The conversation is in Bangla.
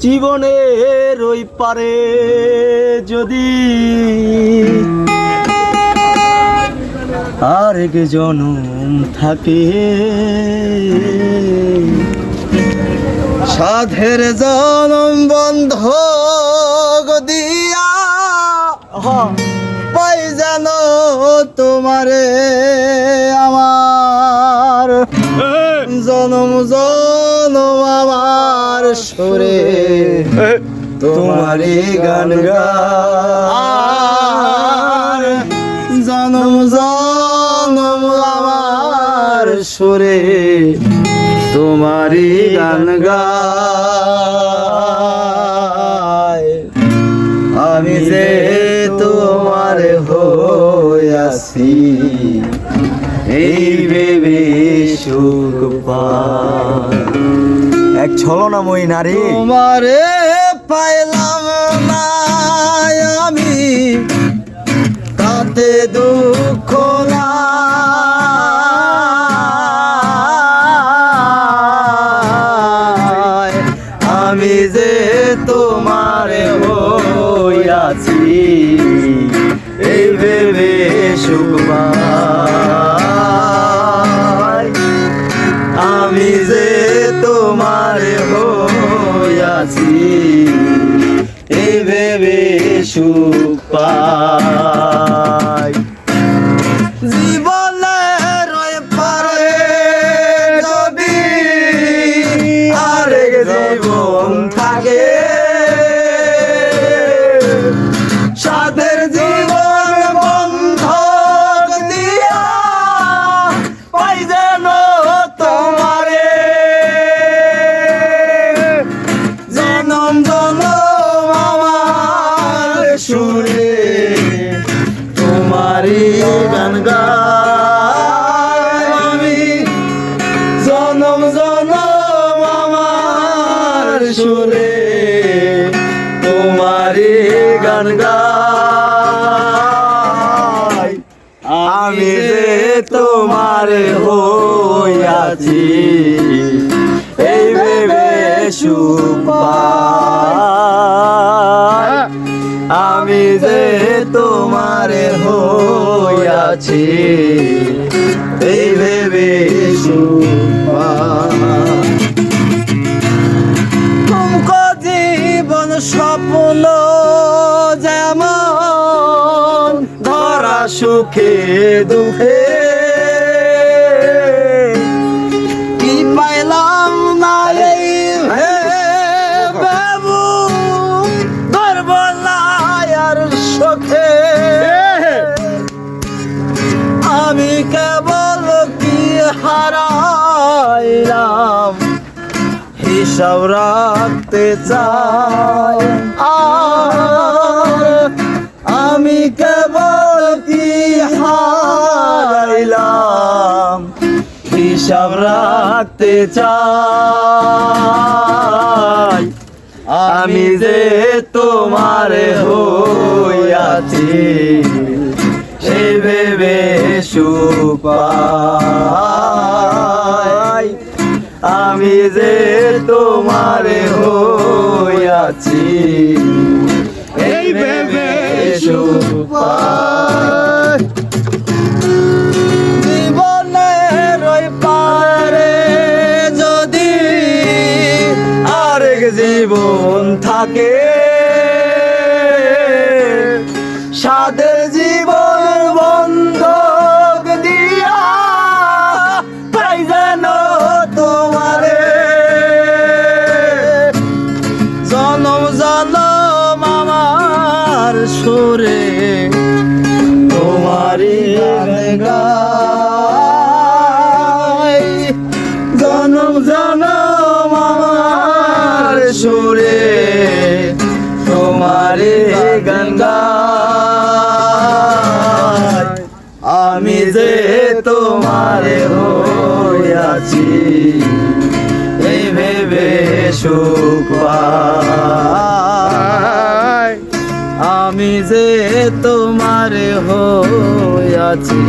জীবনের ওই পারে যদি আরেক জনম থাকে। সাধের জনম বন্ধ দিয়া পাই যেন তোমারে। সুরে তোমারই গান গার জনম জনম আমার সুরে তোমারই গান আমি যে তোমার হইয়াছি এই ভেবে সুখ পাই এক ছলনাময়ী নারী। তোমারে পাইলাম না আমি। তাতে দুঃখ নাই। আমি যে তোমার হইয়াছি, এই ভেবে সুখ আমি যে পাই। জীবনের ওই পারে যদি আরেক জীবন থাকে। সাদের জীবন বন্ধ দিয়া পাই যেন তোমারে। জনম জনম আমার সুরে সুরে তোমারই গান গাই। আমি যে তোমার হইয়াছি, এই ভেবে আমি যে তোমার হইয়াছি, এই ভেবে সুপাই সুখে দুঃখে। কি পাইলাম না এই বাবু আর সুখে আমি কেবল কি হারাইলাম? হিসাব রাখতে চাই। আর হিসাব রাখতে চাই। আমি যে তোমার হইয়াছি সে ভেবে সুপাই। আমি যে তোমার হইয়াছি থাকে। সাদের জীবন বন্ধক দিয়া পাই যেন সুরে তোমারি গান সুখ আমি যে তোমার হইয়াছি